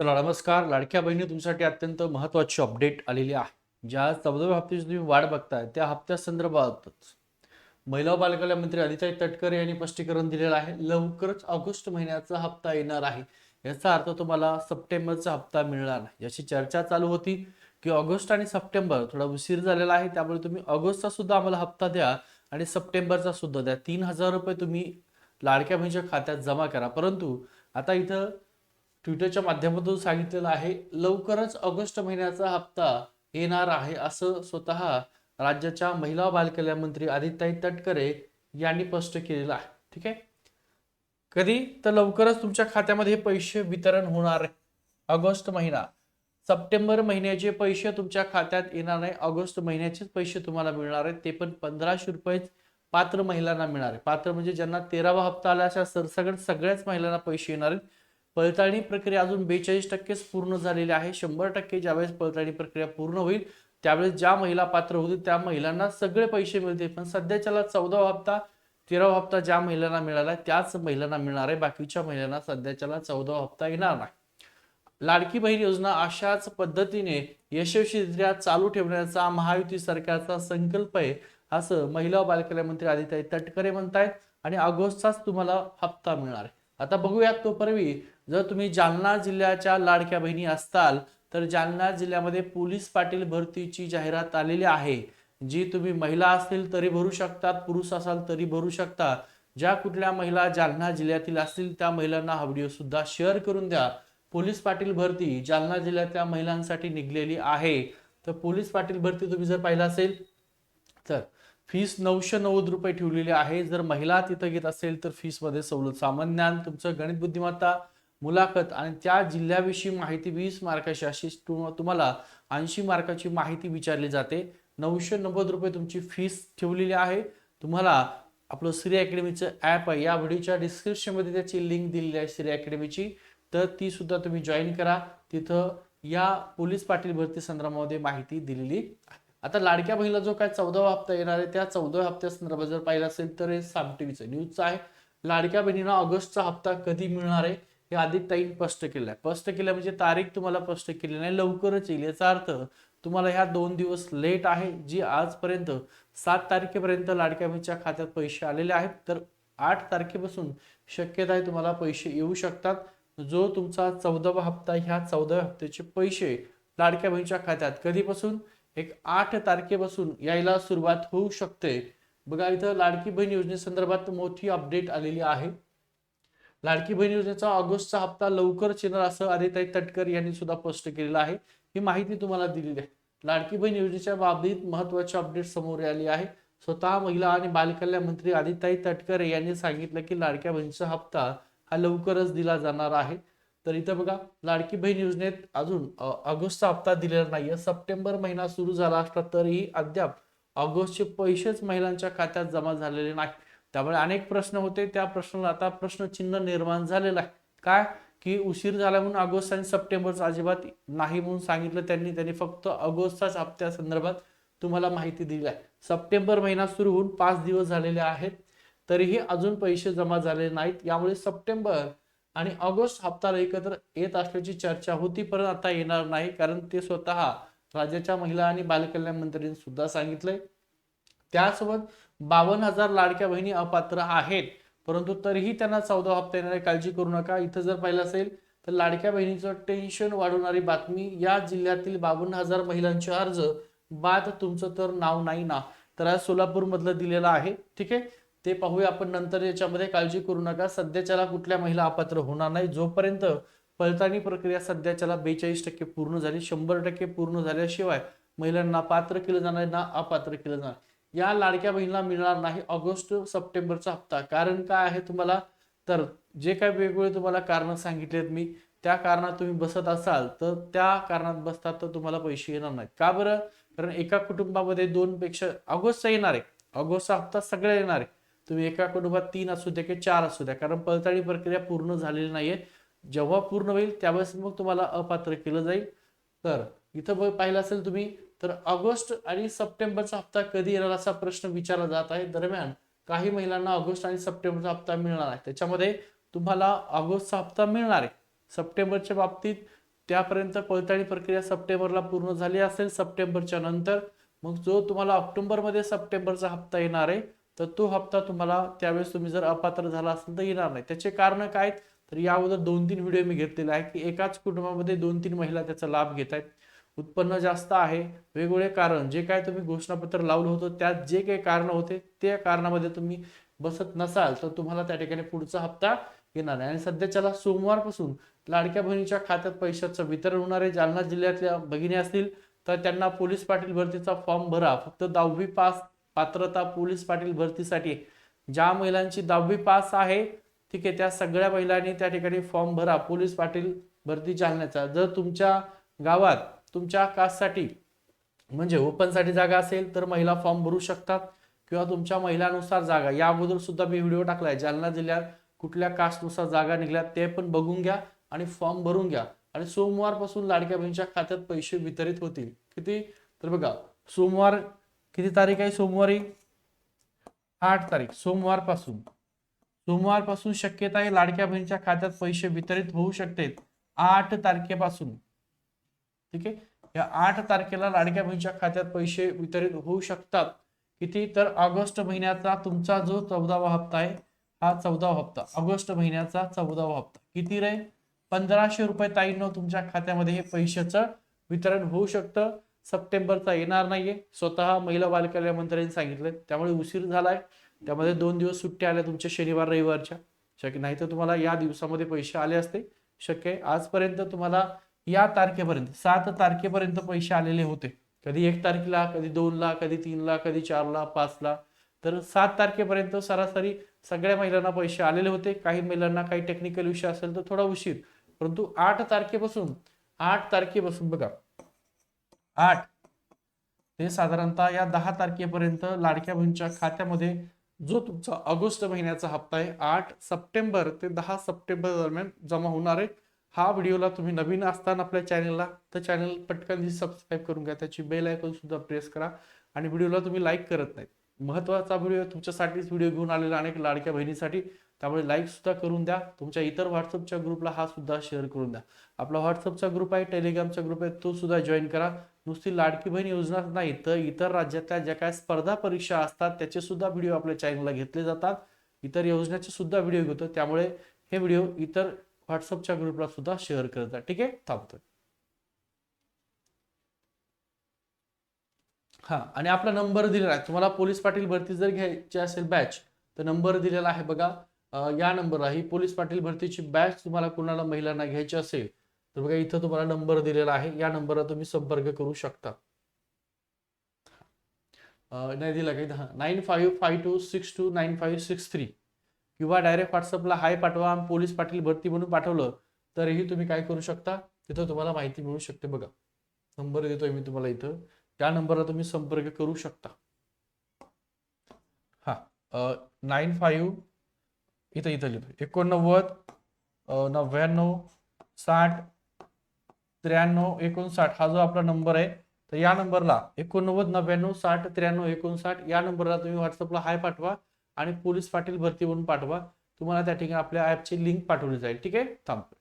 तर नमस्कार लाडक्या बहिणी तुमच्यासाठी अत्यंत महत्त्वाची अपडेट आलेली आहे. ज्या चौदाव्या हप्त्याची तुम्ही वाट बघताय त्या हप्त्या संदर्भातच महिला बालकल्या बालकल्याण मंत्री अदिताई तटकरे यांनी स्पष्टीकरण दिलेलं आहे. लवकरच ऑगस्ट महिन्याचा हप्ता येणार आहे. याचा अर्थ तुम्हाला सप्टेंबरचा हप्ता मिळणार नाही. याची चर्चा चालू होती की ऑगस्ट आणि सप्टेंबर थोडा उशीर झालेला आहे. त्यामुळे तुम्ही ऑगस्टचा सुद्धा आम्हाला हप्ता द्या आणि सप्टेंबरचा सुद्धा द्या. तीन हजार रुपये तुम्ही लाडक्या बहिणीच्या खात्यात जमा करा. परंतु आता इथं ट्विटरच्या माध्यमातून सांगितलेलं आहे लवकरच ऑगस्ट महिन्याचा हप्ता येणार आहे असं स्वतः राज्याच्या महिला बालकल्याण मंत्री आदित्य तटकरे यांनी स्पष्ट केलेलं आहे. ठीक आहे? कधी? तर लवकरच तुमच्या खात्यामध्ये पैसे वितरण होणार आहे. ऑगस्ट महिना. सप्टेंबर महिन्याचे पैसे तुमच्या खात्यात येणार नाही ऑगस्ट महिन्याचेच पैसे तुम्हाला मिळणार आहेत. ते पण पंधराशे रुपयेच पात्र महिलांना मिळणार आहे. पात्र म्हणजे ज्यांना तेरावा हप्ता आला अशा सरसगट सगळ्याच महिलांना पैसे येणार आहेत. पडताळणी प्रक्रिया अजून बेचाळीस टक्केच पूर्ण झालेली आहे. शंभर टक्के ज्यावेळेस पडताळणी प्रक्रिया पूर्ण होईल त्यावेळेस ज्या महिला पात्र होतील त्या महिलांना सगळे पैसे मिळतील. पण सध्याच्याला चौदावा हप्ता तेरावा हप्ता ज्या महिलांना मिळाला त्याच महिलांना मिळणार आहे. बाकीच्या महिलांना सध्याच्याला चौदावा हप्ता येणार नाही. लाडकी बहीण योजना अशाच पद्धतीने यशस्वीरित्या चालू ठेवण्याचा महायुती सरकारचा संकल्प आहे असं महिला बालकल्याण मंत्री आदित्य तटकरे म्हणतायत आणि ऑगस्टचाच तुम्हाला हप्ता मिळणार आहे. आता बघूयात तोपर्वी जर तुम्ही जालना जिल्ह्याच्या लाडक्या बहिणी असताल तर जालना जिल्ह्यामध्ये पोलीस पाटील भरतीची जाहिरात आलेली आहे. जी तुम्ही महिला असतील तरी भरू शकतात पुरुष असाल तरी भरू शकता ज्या कुठल्या महिला जालना जिल्ह्यातील असतील त्या महिलांना हा व्हिडिओ सुद्धा शेअर करून द्या. पोलीस पाटील भरती जालना जिल्ह्यातल्या महिलांसाठी निघलेली आहे. तर पोलीस पाटील भरती तुम्ही जर पाहिलं असेल तर फीस नऊशे नव्वद रुपये ठेवलेली आहे. जर महिला तिथं घेत असेल तर फीसमध्ये सवलत सामान्यान ज्ञान तुमचं गणित बुद्धिमत्ता मुलाखत आणि त्या जिल्ह्याविषयी माहिती वीस मार्काची अशी तुम्हाला ऐंशी मार्काची माहिती विचारली जाते. नऊशे नव्वद रुपये तुमची फीस ठेवलेली आहे. तुम्हाला आपलं श्री अकॅडमीचं ॲप आहे. या व्हिडिओच्या डिस्क्रिप्शनमध्ये त्याची लिंक दिलेली आहे श्री अकॅडमीची. तर ती सुद्धा तुम्ही जॉईन करा. तिथं या पोलीस पाटील भरती संदर्भामध्ये माहिती दिलेली आता लाडक्या बहिणीला जो काय चौदावा हप्ता येणार आहे त्या चौदाव्या हप्त्या संदर्भात जर पाहिलं असेल तर हे साम टीव्हीचं न्यूजचं आहे. लाडक्या बहिणींना ऑगस्टचा हप्ता कधी मिळणार आहे? हे आदित्यताईन स्पष्ट केलं आहे स्पष्ट केलं म्हणजे तारीख तुम्हाला स्पष्ट केली नाही लवकरच येईल. याचा अर्थ तुम्हाला ह्या दोन दिवस लेट आहे जी आजपर्यंत सात तारखेपर्यंत लाडक्या बहिणीच्या खात्यात पैसे आलेले आहेत तर आठ तारखेपासून शक्यता आहे तुम्हाला पैसे येऊ शकतात. जो तुमचा चौदावा हप्ता ह्या चौदाव्या हप्त्याचे पैसे लाडक्या बहिणीच्या खात्यात कधीपासून? एक आठ तारखेपासून यायला सुरुवात होऊ शकते. बघा इथं लाडकी बहीण योजनेसंदर्भात मोठी अपडेट आलेली आहे. लाडकी बहीण योजनेचा ऑगस्टचा हप्ता लवकरच येणार असं आदित्य तटकर यांनी सुद्धा स्पष्ट केलेलं आहे. ही माहिती तुम्हाला दिलेली आहे. लाडकी बहीण योजनेच्या बाबतीत महत्वाची अपडेट समोर आली आहे. स्वतः महिला आणि बालकल्याण मंत्री आदित्य तटकरे यांनी सांगितलं की लाडक्या बहिणीचा हप्ता हा लवकरच दिला जाणार आहे. तर इथं बघा लाडकी बहीण योजनेत अजून ऑगस्टचा हप्ता दिलेला नाहीये सप्टेंबर महिना सुरू झाला असला तरीही अद्याप ऑगस्टचे पैसेच महिलांच्या खात्यात जमा झालेले नाही. त्यामुळे अनेक प्रश्न होते. त्या प्रश्नाला आता प्रश्नचिन्ह निर्माण झालेलं आहे. काय? की उशीर झाला म्हणून ऑगस्ट आणि सप्टेंबरचा अजिबात नाही म्हणून सांगितलं त्यांनी. त्यांनी फक्त ऑगस्टच्याच हप्त्या संदर्भात तुम्हाला माहिती दिली आहे. सप्टेंबर महिना सुरू होऊन पाच दिवस झालेले आहेत. तरीही अजून पैसे जमा झालेले नाहीत. यामुळे सप्टेंबर आणि ऑगस्ट हप्ता एकत्र येत असल्याची चर्चा होती परत आता येणार नाही. कारण ते स्वतः राज्याच्या महिला आणि बालकल्याण मंत्र्यांनी सुद्धा सांगितलंय. त्यासोबत बावन्न हजार लाडक्या बहिणी अपात्र आहेत. परंतु तरीही त्यांना चौदा हप्ता येणार आहे काळजी करू नका. इथं जर पाहिलं असेल तर लाडक्या बहिणीचं टेन्शन वाढवणारी बातमी या जिल्ह्यातील बावन्न हजार महिलांचे अर्ज बाद तुमचं तर नाव नाही ना. तर आज सोलापूर मधलं दिलेलं आहे. ठीक आहे? ते पाहूया आपण नंतर याच्यामध्ये काळजी करू नका. सध्याच्याला कुठल्या महिला अपात्र होणार नाही. जोपर्यंत पडताळणी प्रक्रिया सध्याच्याला बेचाळीस टक्के पूर्ण झाली शंभर टक्के पूर्ण झाल्याशिवाय महिलांना पात्र केलं जाणार ना अपात्र केलं जाणार. या लाडक्या बहिणीला मिळणार नाही ऑगस्ट सप्टेंबरचा हप्ता. कारण काय आहे तुम्हाला? तर जे काय वेगवेगळे तुम्हाला कारण सांगितलेत मी त्या कारणात तुम्ही बसत असाल तर त्या कारणात बसतात तर तुम्हाला पैसे येणार नाहीत. का बरं? कारण एका कुटुंबामध्ये दोन पेक्षा ऑगस्टचा येणार आहे. ऑगस्टचा हप्ता सगळ्या येणार आहे. तुम्ही एका कुटुंबात तीन असू द्या की चार असू द्या. कारण पडताळणी प्रक्रिया पूर्ण झालेली नाहीये. जेव्हा पूर्ण होईल त्यावेळेस मग तुम्हाला अपात्र केलं जाईल. तर इथं पाहिलं असेल तुम्ही तर ऑगस्ट आणि सप्टेंबरचा हप्ता कधी येणार असा प्रश्न विचारला जात आहे. दरम्यान काही महिलांना ऑगस्ट आणि सप्टेंबरचा हप्ता मिळणार आहे. त्याच्यामध्ये तुम्हाला ऑगस्टचा हप्ता मिळणार आहे. सप्टेंबरच्या बाबतीत त्यापर्यंत पडताळणी प्रक्रिया सप्टेंबरला पूर्ण झाली असेल सप्टेंबरच्या नंतर मग जो तुम्हाला ऑक्टोबरमध्ये सप्टेंबरचा हप्ता येणार आहे तर तो हप्ता तुम्हाला त्यावेळेस तुम्ही जर अपात्र झाला असेल तर येणार नाही. त्याचे कारण काय आहेत? तर या अगोदर दोन तीन व्हिडिओ मी घेतलेले आहे की एकाच कुटुंबामध्ये दोन तीन महिला त्याचा लाभ घेत आहेत. उत्पन्न जास्त आहे. वेगवेगळे कारण जे काय तुम्ही घोषणापत्र लावलं होतं त्यात जे काही कारण होते त्या कारणामध्ये तुम्ही बसत नसाल तर तुम्हाला त्या ठिकाणी पुढचा हप्ता येणार नाही. आणि सध्याच्याला सोमवारपासून लाडक्या बहिणीच्या खात्यात पैशाचं वितरण होणार आहे. जालना जिल्ह्यातल्या भगिनी असतील तर त्यांना पोलीस पाटील भरतीचा फॉर्म भरा. फक्त दहावी पास पात्रता पोलीस पाटील भरतीसाठी. ज्या महिलांची दहावी पास आहे ठीक आहे त्या सगळ्या महिलांनी त्या ठिकाणी फॉर्म भरा. पोलीस पाटील भरती जालन्याचा. जर तुमच्या गावात तुमच्या कास्टसाठी म्हणजे ओपनसाठी जागा असेल तर महिला फॉर्म भरू शकतात किंवा तुमच्या महिलानुसार जागा. या अगोदर सुद्धा मी व्हिडिओ टाकलाय. जालना जिल्ह्यात कुठल्या कास्टनुसार जागा निघल्या ते पण बघून घ्या आणि फॉर्म भरून घ्या. आणि सोमवारपासून लाडक्या बहिणीच्या खात्यात पैसे वितरित होतील. किती? तर बघा सोमवार किती तारीख आहे सोमवारी? आठ तारीख सोमवारपासून. सोमवारपासून शक्यता आहे लाडक्या बहिणीच्या खात्यात पैसे वितरित होऊ शकते. आठ तारखेपासून. ठीक आहे? या आठ तारखेला लाडक्या बहिणीच्या खात्यात पैसे वितरित होऊ शकतात. किती? तर ऑगस्ट महिन्याचा तुमचा जो चौदावा हप्ता आहे हा चौदावा हप्ता. ऑगस्ट महिन्याचा चौदावा हप्ता. किती रे? पंधराशे रुपये ताईंनो तुमच्या खात्यामध्ये हे पैशाचं वितरण होऊ शकतं. सप्टेंबरचा येणार नाहीये. स्वतः महिला बालकल्याण मंत्र्यांनी सांगितलं त्यामुळे उशीर झालाय. त्यामध्ये दोन दिवस सुट्ट्या आल्या तुमच्या शनिवार रविवारच्या. शक्य नाही तर तुम्हाला या दिवसामध्ये पैसे आले असते. शक्य आहे आजपर्यंत तुम्हाला या तारखेपर्यंत सात तारखेपर्यंत पैसे आलेले होते. कधी एक तारखेला कधी दोनला कधी तीनला कधी चारला पाचला. तर सात तारखेपर्यंत सरासरी सगळ्या महिलांना पैसे आलेले होते. काही महिलांना काही टेक्निकल विषय असेल तर थोडा उशीर. परंतु आठ तारखेपासून आठ तारखेपासून बघा. आठ. ते साधारणतः या दहा तारखेपर्यंत लाडक्या बहिणीच्या खात्यामध्ये जो तुमचा ऑगस्ट महिन्याचा हप्ता आहे आठ सप्टेंबर ते दहा सप्टेंबर दरम्यान जमा होणार आहे. हा व्हिडिओला तुम्ही नवीन असताना आपल्या चॅनलला तर चॅनल पटकन सबस्क्राईब करून घ्या. त्याची बेल आयकॉन सुद्धा प्रेस करा. आणि व्हिडिओला तुम्ही लाईक करत नाही. महत्त्वाचा व्हिडिओ तुमच्यासाठीच व्हिडिओ घेऊन आलेला अनेक लाडक्या बहिणीसाठी त्यामुळे लाईक सुद्धा करून द्या. तुमच्या इतर व्हॉट्सअपच्या ग्रुपला हा सुद्धा शेअर करून द्या. आपला व्हॉट्सअपचा ग्रुप आहे टेलिग्रामचा ग्रुप आहे तो सुद्धा जॉईन करा. नुसती लाडकी बहीण योजनाच नाही तर इतर राज्यातल्या ज्या काय स्पर्धा परीक्षा असतात त्याचे सुद्धा व्हिडिओ आपल्या चॅनलला घेतले जातात. इतर योजनेचे सुद्धा व्हिडिओ घेतो. त्यामुळे हे व्हिडिओ इतर व्हॉट्सअपच्या ग्रुपला सुद्धा शेअर करत जा ठीक आहे? थांबतोय हा आणि आपला नंबर दिलेला आहे. तुम्हाला पोलीस पाटील भरती जर घ्यायची असेल बॅच तर नंबर दिलेला आहे बघा. या नंबरला ही पोलीस पाटील भरतीची बॅच तुम्हाला कुणाला महिलांना घ्यायची असेल तर बघा इथं तुम्हाला नंबर दिलेला आहे. या नंबरला तुम्ही संपर्क करू शकता. नाही दिला काही nine five five two six two nine five six three किंवा डायरेक्ट व्हॉट्सअपला हाय पाठवा पोलीस पाटील भरती म्हणून पाठवलं तरीही तुम्ही काय करू शकता? तिथं तुम्हाला माहिती मिळू शकते बघा. नंबर देतोय मी तुम्हाला इथं. त्या नंबरला तुम्ही संपर्क करू शकता. हा नाईन फाईव्ह इथं इथं लिहितो एकोणनव्वद नव्याण्णव साठ त्र्याण्णव एकोणसाठ हा जो आपला नंबर आहे तर या नंबरला एकोणनव्वद नव्याण्णव साठ त्र्याण्णव एकोणसाठ या नंबरला तुम्ही व्हॉट्सअपला हाय पाठवा. आणि पोलीस पाटील भरती म्हणून पाठवा. तुम्हाला त्या ठिकाणी आपल्या ॲपची लिंक पाठवली जाईल. ठीक आहे? थांबतो